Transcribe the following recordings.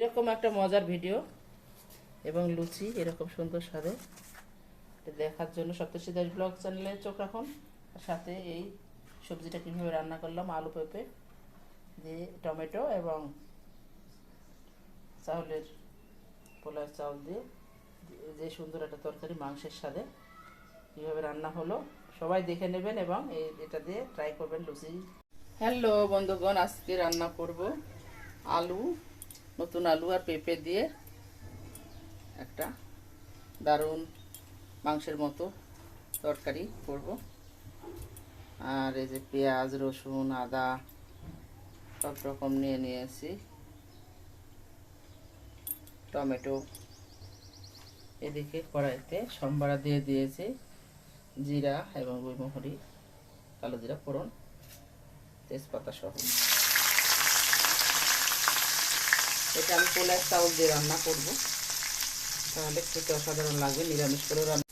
এরকম একটা মজার ভিডিও। এবং লুচি, এরকম সুন্দর স্বাদে। দেখার জন্য সপ্তর্ষি দাস ব্লগ চ্যানেলে চোখ রাখুন। আর সাথে এই সবজিটা কীভাবে রান্না করলাম, আলু পেঁপে দিয়ে টমেটো এবং চাউলের পোলার চাউল দিয়ে। যে সুন্দর একটা তরকারি, মাংসের স্বাদে কীভাবে রান্না হলো, সবাই দেখে নেবেন এবং এই এটা দিয়ে ট্রাই করবেন লুচি। হ্যালো বন্ধুগণ, আজকে রান্না করব আলু নতুন আলু আর পেঁপে দিয়ে একটা দারুণ মাংসের মতো তরকারি করব। আর এই যে পেঁয়াজ, রসুন, আদা সব রকম নিয়ে নিয়েছি। টমেটো এদিকে কড়াইতে সম্বারা দিয়ে দিয়েছি, জিরা এবং গুইমহরি কালো জিরা, ফোড়ন, তেজপাতা সহ। এটা আমি পোলার চাউল দিয়ে রান্না করব। তাহলে খেতে অসাধারণ লাগবে নিরামিষ করে রান্না।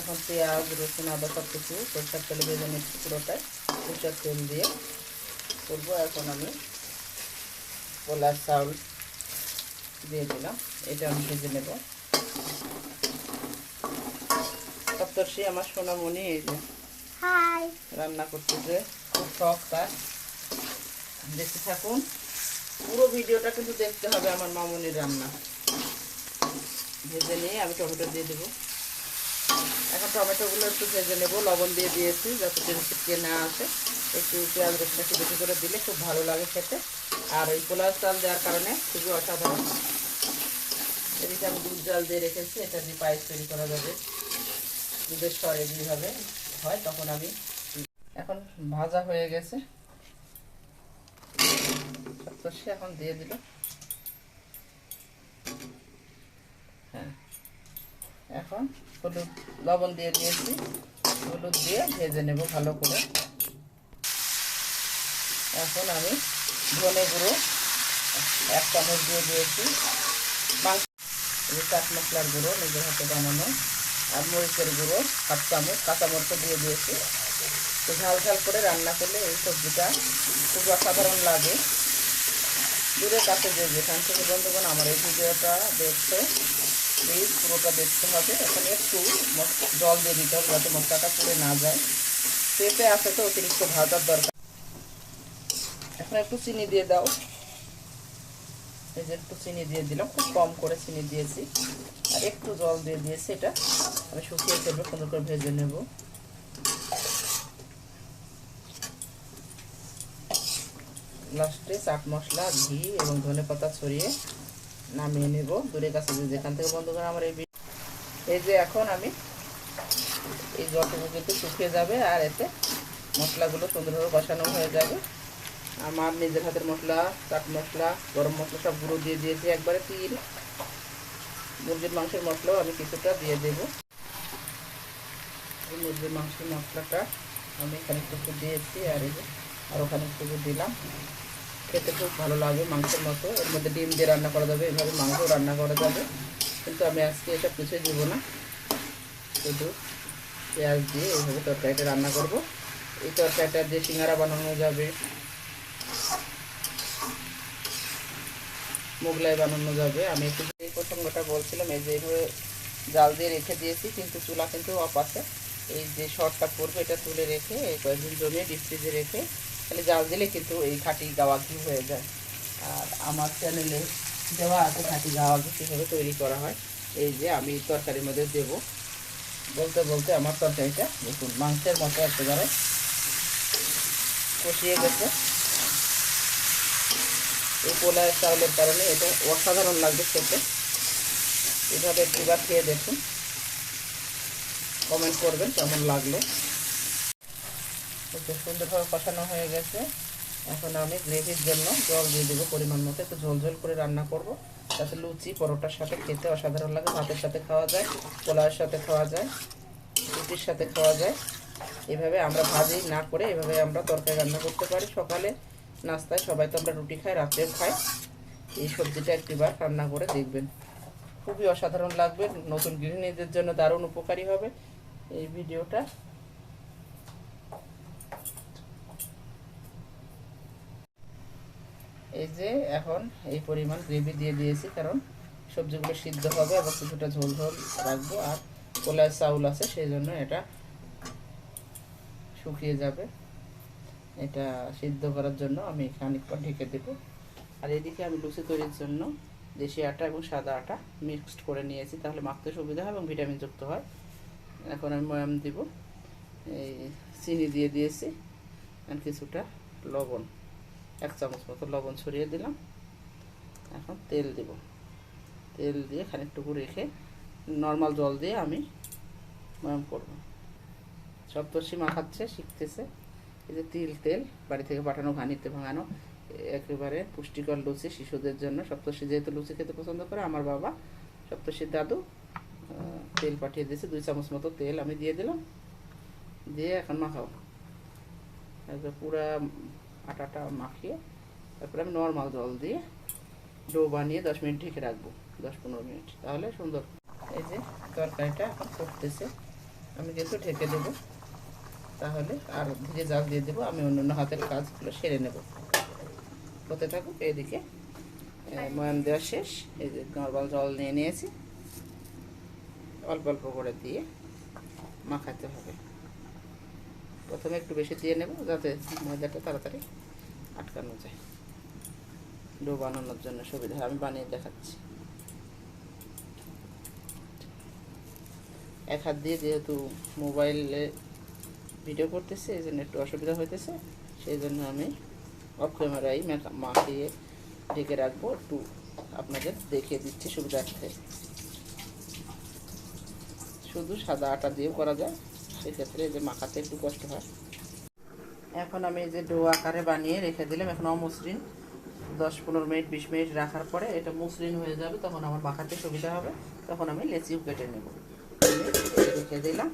এখন পেঁয়াজ রসুন আদা সব কিছু সরষার তেলে ভেজে নিচ্ছি পুরোটাই। সরষার তেল দিয়ে করব। এখন আমি পোলার চাউল দিয়ে দিলাম। এটা আমি ভেজে নেব। সপ্তর্ষি আমার সোনামণি এই যে রান্না করতেছে খুব শখ তার দেখতে থাকুন। পুরো ভিডিওটা কিন্তু দেখতে হবে আমার মামনির রান্না। ভেজে নিয়ে আমি টমেটো দিয়ে দেবো। এখন টমেটোগুলো একটু ভেজে নেব, লবণ দিয়ে দিয়েছি যাতে টেনশিটকে না আসে। একটু পেঁয়াজ একটু বেশি করে দিলে খুব ভালো লাগে খেতে। আর ওই পোলার চাল দেওয়ার কারণে খুবই অসাধারণ। এদিকে আমি দুধ জাল দিয়ে রেখেছি, এটা দিয়ে পায়েস তৈরি করা যাবে। দুধের স্বরে যেভাবে হয় তখন আমি এখন ভাজা হয়ে গেছে। সর্ষে এখন দিয়ে দিল। হ্যাঁ। এখন হলুদ, লবণ দিয়ে দিয়েছি। হলুদ দিয়ে ভেজে নেব ভালো করে। এখন আমি ধনে গুঁড়ো এক চামচ দিয়ে দিয়েছি। চাট মশলার গুঁড়ো নিজের হাতে বানানো। আর মরিচের গুঁড়ো হাফ চামচ কাঁচা মরিচ দিয়ে দিয়েছি। তো ঝাল ঝাল করে রান্না করলে এই সবজিটা খুব অসাধারণ লাগে। দূরে কাছে যে যেখান থেকে বন্ধুগণ আমার এই ভিডিওটা দেখছ প্লিজ পুরোটা দেখতে হবে। এখানে একটু জল দিয়ে দিতে হবে যাতে মশলাটা পুড়ে না যায়। পেঁপে আছে তো, অতিরিক্ত ভাজার দরকার। এখন একটু চিনি দিয়ে দাও। এই যে একটু চিনি দিয়ে দিলাম, খুব কম করে চিনি দিয়েছি। আর একটু জল দিয়ে দিয়েছি এটা। আমি শুকিয়ে ফেলব, সুন্দর করে ভেজে নেব। লাস্টে চাট মশলা, ঘি এবং ধনে পাতা ছড়িয়ে নামিয়ে নেব দূরে কাছে যেখান থেকে বন্ধ করে আমার এই এই যে এখন আমি এই জলটুকু কিন্তু শুকিয়ে যাবে আর এতে মশলাগুলো সুন্দরভাবে বসানো হয়ে যাবে। আমার নিজের হাতের মশলা, চাট মশলা, গরম মশলা সব গুঁড়ো দিয়ে দিয়েছি। একবারে তিল, মুরগির মাংসের মশলাও আমি কিছুটা দিয়ে দেব। এই মুরগির মাংসের মশলাটা আমি এখানে একটু দিয়েছি আর এই আর ওখানে একটু দিলাম। খেতে খুব ভালো লাগবে মাংসের মতো। এর মধ্যে ডিম দিয়ে রান্না করা যাবে, এভাবে মাংস রান্না করা যাবে। কিন্তু আমি আজকে এটা কিছুই দিব না। শুধু পেঁয়াজ দিয়ে এইভাবে তরকারিটা রান্না করব। এই তরকারিটা দিয়ে সিঙ্গারা বানানো যাবে। মোগলাই বানানো যাবে। আমি একটু এই প্রসঙ্গটা বলছিলাম, এই যে এইভাবে জাল দিয়ে রেখে দিয়েছি, কিন্তু চুলা কিন্তু অফ আছে। এই যে শর্টটা পড়বে এটা তুলে রেখে এই কয়েকদিন জমিয়ে ডিপ ফ্রিজে রেখে তাহলে জাল দিলে কিন্তু এই খাঁটি গাওয়া ঘি হয়ে যায়। আর আমার চ্যানেলে দেওয়া আছে খাঁটি গাওয়া ঘি কীভাবে তৈরি করা হয়। এই যে আমি তরকারির মধ্যে দেব। বলতে বলতে আমার তরকারিটা দেখুন, মাংসের মতো একেবারে কষিয়ে গেছে। এই পোলা চাউলের কারণে এটা অসাধারণ লাগবে খেতে। এভাবে একটিবার খেয়ে দেখুন। কমেন্ট করবেন কেমন লাগল। একটু সুন্দরভাবে কষানো হয়ে গেছে। এখন আমি গ্রেভির জন্য জল দিয়ে দেবো পরিমাণ মতো। একটু ঝোল ঝোল করে রান্না করব। তাতে লুচি, পরোটার সাথে খেতে অসাধারণ লাগে। ভাতের সাথে খাওয়া যায়, পোলাওয়ের সাথে খাওয়া যায়, রুটির সাথে খাওয়া যায়। এভাবে আমরা ভাজি না করে এভাবে আমরা তরকারি রান্না করতে পারি। সকালে নাস্তায় সবাই তো আমরা রুটি খাই, রাত্রেও খাই। এই সবজিটা একটিবার রান্না করে দেখবেন। খুবই অসাধারণ লাগবে। নতুন গৃহিণীদের জন্য দারুণ উপকারী হবে এই ভিডিওটা। এই যে এখন এই পরিমাণ গ্রেভি দিয়ে দিয়েছি, কারণ সবজিগুলো সিদ্ধ হবে এবং কিছুটা ঝোল ঝোল রাখব, আর কলার চাউল আছে, সেই জন্য এটা শুকিয়ে যাবে। এটা সিদ্ধ করার জন্য আমি খানিকক্ষণ ঢেকে দেব। আর এদিকে আমি লুচি তৈরির জন্য দেশি আটা এবং সাদা আটা মিক্সড করে নিয়েছি, তাহলে মাখতে সুবিধা হয় এবং ভিটামিন যুক্ত হয়। এখন আমি ময়াম দিব। এই চিনি দিয়ে দিয়েছি, আর কিছুটা লবণ। এক চামচ মতো লবণ ছড়িয়ে দিলাম। এখন তেল দেব। তেল দিয়ে খানিকটুকু রেখে নর্মাল জল দিয়ে আমি ময়াম করব। সপ্তর্ষি মাখাচ্ছে শিখতেছে। এই যে তিল তেল, বাড়ি থেকে পাঠানো ঘানিতে ভাঙানো, একেবারে পুষ্টিকর লুচি শিশুদের জন্য। সপ্তর্ষি যেহেতু লুচি খেতে পছন্দ করে, আমার বাবা সপ্তর্ষির দাদু তেল পাঠিয়ে দিয়েছে। দুই চামচ মতো তেল আমি দিয়ে দিলাম। দিয়ে এখন মাখাও পুরা আটাটা মাখিয়ে, তারপরে আমি নর্মাল জল দিয়ে ডো বানিয়ে দশ মিনিট ঢেকে রাখব, দশ পনেরো মিনিট। তাহলে সুন্দর। এই যে তরকারিটা এখন ফুটতেছে, আমি যেহেতু ঢেকে দেবো, তাহলে আর ধীরে জাল দিয়ে দেবো, আমি অন্য অন্য হাতের কাজগুলো সেরে নেব। হতে থাকুক, এদিকে ময়াম দেওয়া শেষ। এই যে নর্মাল জল নিয়ে নিয়েছি। অল্প অল্প করে দিয়ে মাখাতে হবে। প্রথমে একটু বেশি দিয়ে নেব, যাতে ময়দাটা তাড়াতাড়ি আটকানো যায়। ডো বানানোর জন্য সুবিধা আমি বানিয়ে দেখাচ্ছি। এক হাত দিয়ে যেহেতু মোবাইলে ভিডিও করতেছে, এই জন্য একটু অসুবিধা হইতেছে। সেই জন্য আমি অফ ক্যামেরায় মাখিয়ে ঢেকে রাখব, একটু আপনাদের দেখিয়ে দিচ্ছি সুবিধার্থে। শুধু সাদা আটা দিয়েও করা যায়। সেক্ষেত্রে যে মাখাতে একটু কষ্ট হয়। এখন আমি যে ডো আকারে বানিয়ে রেখে দিলাম, এখন অমসৃণ। দশ পনেরো মিনিট, বিশ মিনিট রাখার পরে এটা মসৃণ হয়ে যাবে, তখন আমার মাখাতে সুবিধা হবে। তখন আমি লেচিও কেটে নেব। রেখে দিলাম।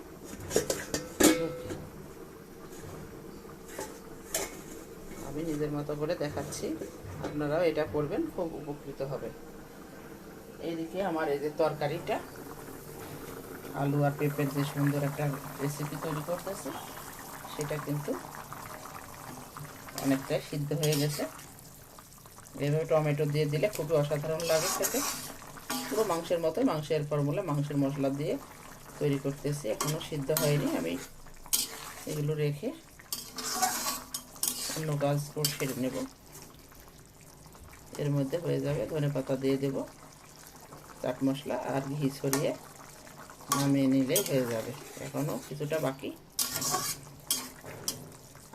আমি নিজের মতো করে দেখাচ্ছি, আপনারাও এটা করবেন, খুব উপকৃত হবে। এইদিকে আমার এই যে তরকারিটা। আলু আর পেঁপের যে সুন্দর একটা রেসিপি তৈরি করতেছে, সেটা কিন্তু অনেকটাই সিদ্ধ হয়ে গেছে। এভাবে টমেটো দিয়ে দিলে খুবই অসাধারণ লাগে খেতে। পুরো মাংসের মতো মাংসের ফর্মুলা, মাংসের মশলা দিয়ে তৈরি করতেছি এখনও সিদ্ধ হয়নি। আমি এগুলো রেখে অন্য করে সেরে নেব। এর মধ্যে হয়ে যাবে ধনে পাতা দিয়ে দেব, চাট মশলা আর ঘি ছড়িয়ে। নামিয়ে নিলেই হয়ে যাবে। এখনও কিছুটা বাকি।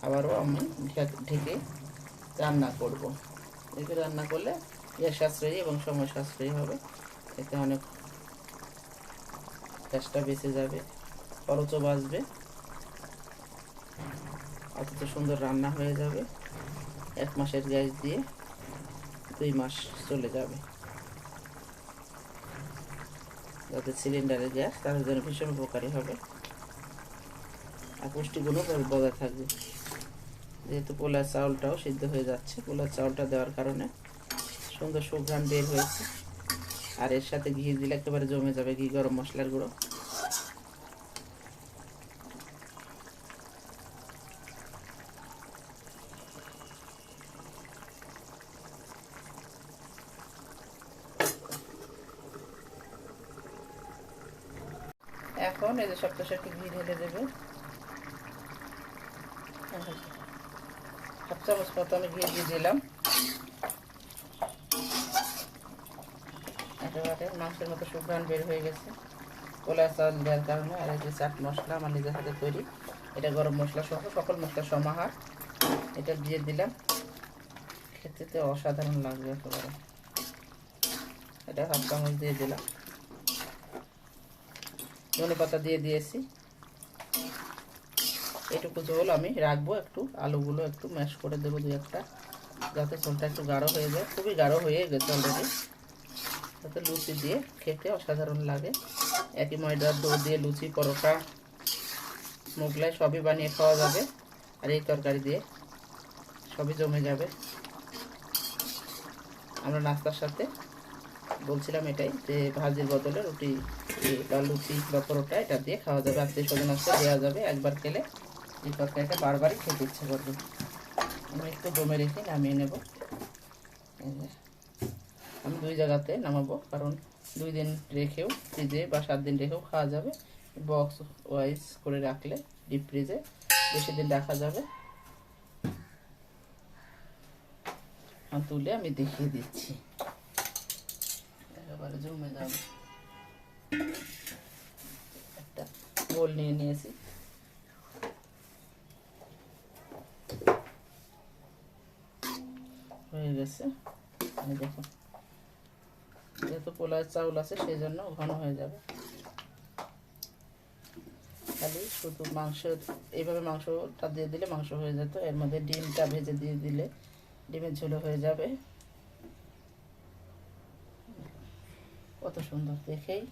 আবারও আমি ঢেক- রান্না করব। ঢেকে রান্না করলে গ্যাস সাশ্রয়ী এবং সময় সাশ্রয়ী হবে। এতে অনেক গ্যাসটা বেঁচে যাবে, খরচও বাঁচবে। অথচ সুন্দর রান্না হয়ে যাবে। এক মাসের গ্যাস দিয়ে দুই মাস চলে যাবে। যাদের সিলিন্ডারে গ্যাস তাদের জন্য ভীষণ উপকারী হবে। আর পুষ্টিগুণও বজায় থাকবে। যেহেতু পোলার চাউলটাও সিদ্ধ হয়ে যাচ্ছে, পোলার চাউলটা দেওয়ার কারণে সুন্দর সুঘ্রাণ বের হয়েছে। আর এর সাথে ঘি দিলে একেবারে জমে যাবে, ঘি, গরম মশলার গুঁড়ো। এখন এই যে সপ্তাহে একটু ঘি ঢেলে দেবে। হাফ চামচ মতো আমি ঘি দিয়ে দিলাম। একেবারে মাংসের মতো সুঘ্রাণ বের হয়ে গেছে। কলা, চাল দেওয়ার কারণে আর এই যে চাট মশলা আমার নিজের হাতে তৈরি। এটা গরম মশলা সহ সকল মশলা সমাহার। এটা দিয়ে দিলাম। খেতে তো অসাধারণ লাগবে একেবারে। এটা হাফ চামচ দিয়ে দিলাম। ধনে পাতা দিয়ে দিয়েছি। এটুকু ঝোল আমি রাখব একটু, আলুগুলো একটু ম্যাশ করে দেবো দু একটা, যাতে ঝোলটা একটু গাঢ় হয়ে যায়। খুবই গাঢ় হয়ে গেছে অলরেডি তাতে লুচি দিয়ে খেতে অসাধারণ লাগে। একই ময়দার দো দিয়ে লুচি, পরোটা, মোগলাই সবই বানিয়ে খাওয়া যাবে। আর এই তরকারি দিয়ে সবই জমে যাবে। আমরা নাস্তার সাথে বলছিলাম এটাই যে ভাজির বদলে রুটি বা লুচি বা পরোটা এটা দিয়ে খাওয়া যাবে। আত্মীয় স্বজন আসতে দেওয়া যাবে একবার খেলে। এই তরকারিটা বারবারই খেতে ইচ্ছে করবে। আমি একটু জমে রেখে নামিয়ে নেব। আমি দুই জায়গাতে নামাবো, কারণ দুই দিন রেখেও ফ্রিজে বা সাত দিন রেখেও খাওয়া যাবে। বক্স ওয়াইজ করে রাখলে ডিপ ফ্রিজে বেশি দিন রাখা যাবে। তুলে আমি দেখিয়ে দিচ্ছি। একেবারে জমে যাবে। একটা গোল নিয়ে নিয়েছি। হয়ে গেছে। এই দেখো। যেহেতু পোলার চাউল আছে সেই জন্য ঘন হয়ে যাবে। খালি শুধু মাংস এইভাবে মাংসটা দিয়ে দিলে মাংস হয়ে যেত। এর মধ্যে ডিমটা ভেজে দিয়ে দিলে ডিমের ঝোলো হয়ে যাবে। কত সুন্দর দেখেই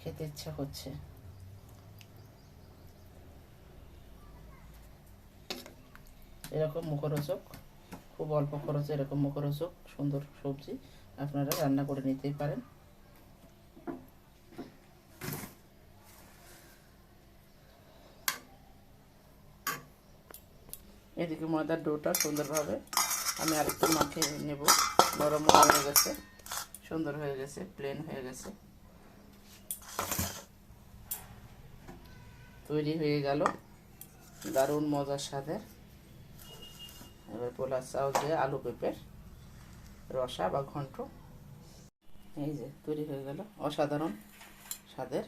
খেতে ইচ্ছা করছে। এরকম মুখরোচক, খুব অল্প খরচে এরকম মুখরোচক সুন্দর সবজি আপনারা রান্না করে নিতেই পারেন। এদিকে ময়দার ডোটা সুন্দরভাবে আমি আরেকটু মাখিয়ে নেব, নরম হয়ে গেছে। সুন্দর হয়ে গেছে প্লেন হয়ে গেছে। তৈরি হয়ে গেল। দারুণ মজার স্বাদের। এবার পোলার চাউল দিয়ে আলু পেঁপের রসা বা ঘন্ট। এই যে, তৈরি হয়ে গেল। অসাধারণ স্বাদের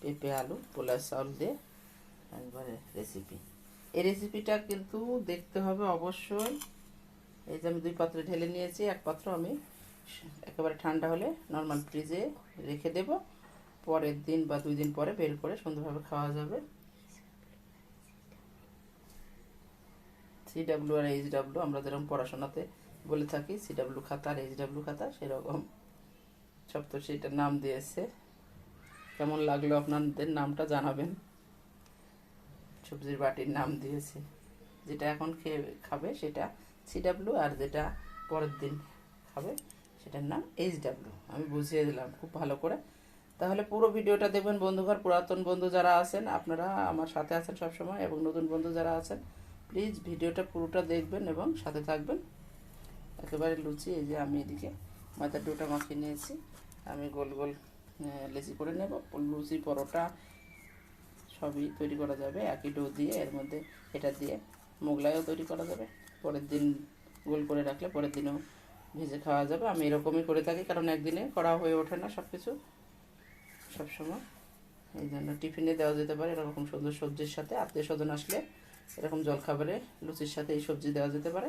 পেঁপে, আলু পোলার চাউল দিয়ে একবারে রেসিপি এই রেসিপিটা কিন্তু দেখতে হবে অবশ্যই। এই যে আমি দুই পাত্রে ঢেলে নিয়েছি, এক পাত্র আমি একেবারে ঠান্ডা হলে নর্মাল ফ্রিজে রেখে দেব। পরের দিন বা দুই দিন পরে বের করে সুন্দরভাবে খাওয়া যাবে। C W R H W আমরা যেরকম পড়াশোনাতে বলে থাকি সি ডাব্লিউ খাতা আর এইচ ডাব্লিউ খাতা সেরকম। সপ্তর্ষিটার নাম দিয়েছে। কেমন লাগল আপনাদের নামটা জানাবেন। সবজির বাটির নাম দিয়েছে। যেটা এখন খেয়ে, খাবে সেটা সি ডাব্লিউ আর যেটা পরের দিন খাবে। সেটার নাম এইচ ডাব্লিউ আমি বুঝিয়ে দিলাম খুব ভালো করে। তাহলে পুরো ভিডিওটা দেখবেন বন্ধুঘর, পুরাতন বন্ধু যারা আছেন, আপনারা আমার সাথে আছেন সবসময় এবং নতুন বন্ধু যারা আছেন প্লিজ ভিডিওটা পুরোটা দেখবেন এবং সাথে থাকবেন। একেবারে লুচি, এই যে আমি এদিকে ময়দার ডোটা মাখিয়ে নিয়েছি। আমি গোল গোল লেচি করে নেব। লুচি, পরোটা সবই তৈরি করা যাবে। একই ডো দিয়ে এর মধ্যে এটা দিয়ে মোগলাইও তৈরি করা যাবে। পরের দিন গোল করে রাখলে পরের দিনও ভেজে খাওয়া যাবে। আমি এরকমই করে থাকি কারণ একদিনে করা হয়ে ওঠে না সব কিছু সবসময়। এই জন্য টিফিনে দেওয়া যেতে পারে এরকম সুন্দর সবজির সাথে। আত্মীয় স্বজন আসলে এরকম জলখাবারে লুচির সাথে এই সবজি দেওয়া যেতে পারে।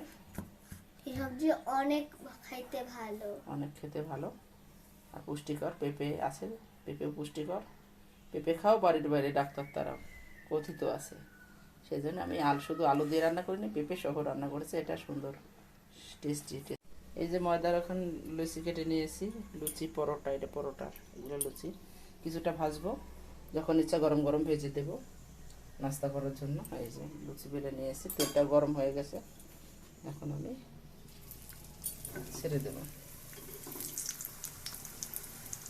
এই সবজি অনেক খাইতে ভালো। অনেক খেতে ভালো। আর পুষ্টিকর পেঁপে আছে। পেঁপেও পুষ্টিকর। পেঁপে খাও বাড়ির বাইরে ডাক্তার তারাও কথিত আছে। সেই জন্য আমি আলু শুধু আলু দিয়ে রান্না করিনি পেঁপে সহ রান্না করেছি। এটা সুন্দর টেস্টি এই যে ময়দার এখন লুচি কেটে নিয়েছি, লুচি পরোটা, এটা পরোটা, এগুলো লুচি। কিছুটা ভাজবো, যখন ইচ্ছা গরম গরম ভেজে দেবো নাস্তা করার জন্য। এই যে লুচি বেড়ে নিয়েছি তেলটা গরম হয়ে গেছে। এখন আমি ছেড়ে দেবো।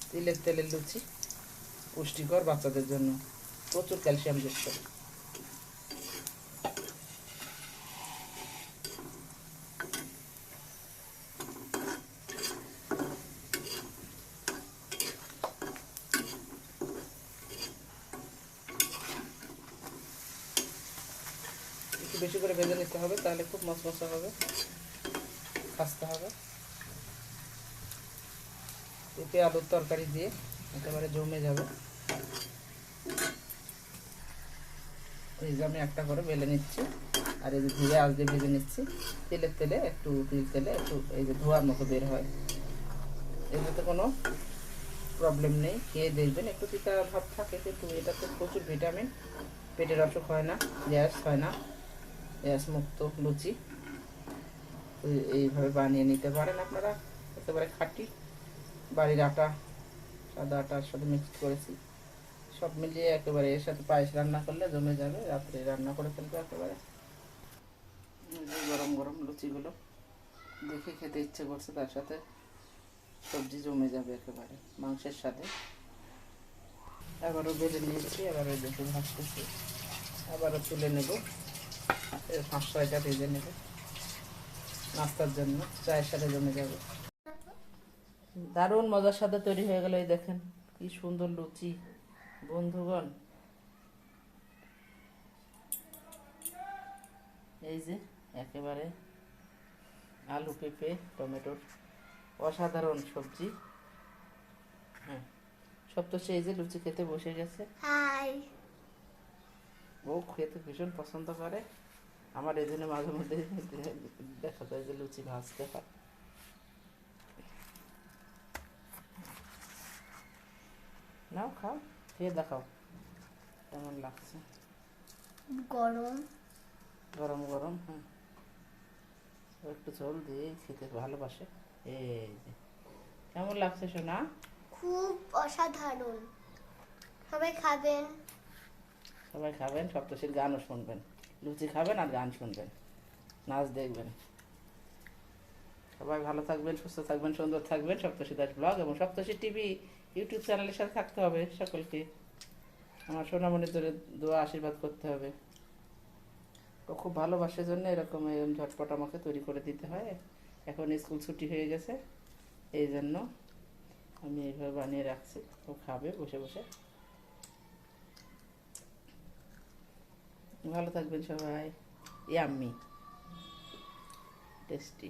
তিলের তেলের লুচি পুষ্টিকর বাচ্চাদের জন্য প্রচুর ক্যালসিয়াম যুক্ত একটু বেশি করে ভেজে নিতে হবে, তাহলে খুব মশমশা হবে। খাসতে হবে। পেঁপে আলুর তরকারি দিয়ে একেবারে জমে যাবে। এই যে আমি একটা করে বেলে নিচ্ছি। আর এই যে ধীরে আজ দিয়ে ভেজে নিচ্ছি। তেলের তেলে একটু তিল তেলে একটু এই যে ধোয়ার মতো বের হয়। এটাতে কোনো প্রবলেম নেই। খেয়ে দেখবেন। একটু তিতা ভাব থাকে, কিন্তু এটাতে প্রচুর ভিটামিন পেটের অসুখ হয় না, গ্যাস হয় না। গ্যাস মুক্ত লুচি। এইভাবে বানিয়ে নিতে পারেন আপনারা। একেবারে খাঁটি। বাড়ির আটা, সাদা আটার সাথে মিক্সড করেছি। সব মিলিয়ে একেবারে এর সাথে পায়েস রান্না করলে জমে যাবে। রাত্রে রান্না করে ফেলবে একেবারে। গরম গরম লুচিগুলো। দেখে খেতে ইচ্ছে করছে তার সাথে। সবজি জমে যাবে একেবারে মাংসের সাথে আবারও বেড়ে নিয়েছি, আবারও দেখে ভাজতেছি। আবারও তুলে নেব। পাঁচ ছয়টা ভেজে নেব। নাস্তার জন্য চায়ের সাথে জমে যাবে। দারুণ মজার সাথে তৈরি হয়ে গেল এই দেখেন কি সুন্দর লুচি। বন্ধুগণ এই যে একেবারে আলু পেঁপে টমেটোর অসাধারণ সবজি। হ্যাঁ সপ্তশী এই যে লুচি খেতে বসে গেছে। ও খেতে ভীষণ পছন্দ করে। আমার এই জন্য মাঝে মধ্যে দেখা যায় যে লুচি ভাজতে হয়। নাও খাও খেয়ে দেখাও কেমন লাগছে। গরম। গরম গরম হ্যাঁ একটু ঝোল দিয়ে খেতে ভালোবাসে। এই যে কেমন লাগছে সোনা? খুব অসাধারণ। সবাই খাবেন। সবাই খাবেন সপ্তশীর গানও শুনবেন। লুচি খাবেন আর গান শুনবেন। নাচ দেখবেন। সবাই ভালো থাকবেন, সুস্থ থাকবেন, সুন্দর থাকবেন। সপ্তশী দাস ব্লগ এবং সপ্তশী টিভি ইউটিউব চ্যানেলের সাথে থাকতে হবে সকলকে। আমার সোনামণির ধরে দোয়া আশীর্বাদ করতে হবে। ও খুব ভালোবাসার জন্য এরকম এরকম ঝটপট আমাকে তৈরি করে দিতে হয়। এখন স্কুল ছুটি হয়ে গেছে। এই জন্য আমি এইভাবে বানিয়ে রাখছি। ও খাবে বসে বসে। ভালো থাকবেন সবাই। ইয়াম্মি। টেস্টি